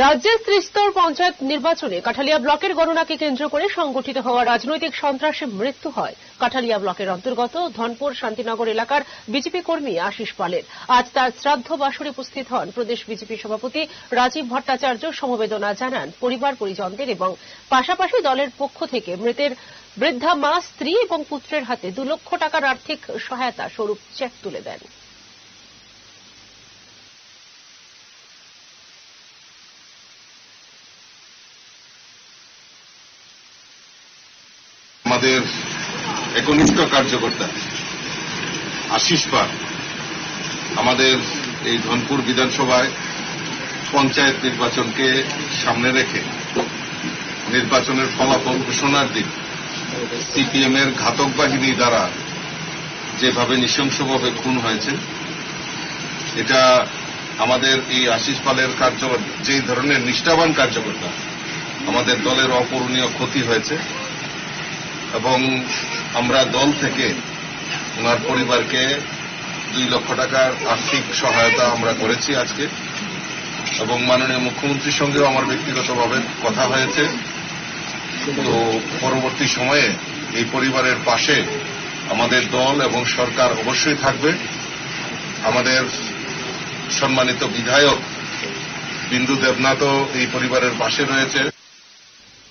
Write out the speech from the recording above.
রাজ্যের ত্রিস্তর পঞ্চায়েত নির্বাচনে কাঠালিয়া ব্লকের গণনাকে কেন্দ্র করে সংগঠিত হওয়া রাজনৈতিক সন্ত্রাসে মৃত্যু হয়। কাঠালিয়া ব্লকের অন্তর্গত ধনপুর শান্তিনগর এলাকার বিজেপি কর্মী আশিস পালের। আজ তার শ্রাদ্ধ বাসরে উপস্থিত হন প্রদেশ বিজেপি সভাপতি রাজীব ভট্টাচার্য। সমবেদনা জানান পরিবার পরিজনদের এবং পাশাপাশি দলের পক্ষ থেকে মৃতের বৃদ্ধা মা, স্ত্রী এবং পুত্রের হাতে দু লক্ষ টাকার আর্থিক সহায়তা স্বরূপ চেক তুলে দেন। আমাদের একনিষ্ঠ কার্যকর্তা আশিস পাল। আমাদের এই ধনপুর বিধানসভায় পঞ্চায়েত নির্বাচনকে সামনে রেখে নির্বাচনের ফলাফল ঘোষণার দিন সিপিএম এর ঘাতক বাহিনী দ্বারা যেভাবে নৃশংসভাবে খুন হয়েছে, এটা আমাদের এই আশিস পালের কার্য যে ধরনের নিষ্ঠাবান কার্যকর্তা আমাদের দলের অপূরণীয় ক্ষতি হয়েছে এবং আমরা দল থেকে ওনার পরিবারকে দুই লক্ষ টাকার আর্থিক সহায়তা আমরা করেছি আজকে। এবং মাননীয় মুখ্যমন্ত্রীর সঙ্গেও আমার ব্যক্তিগতভাবে কথা হয়েছে। তো পরবর্তী সময়ে এই পরিবারের পাশে আমাদের দল এবং সরকার অবশ্যই থাকবে। আমাদের সম্মানিত বিধায়ক বিন্দু দেবনাথও এই পরিবারের পাশে রয়েছে।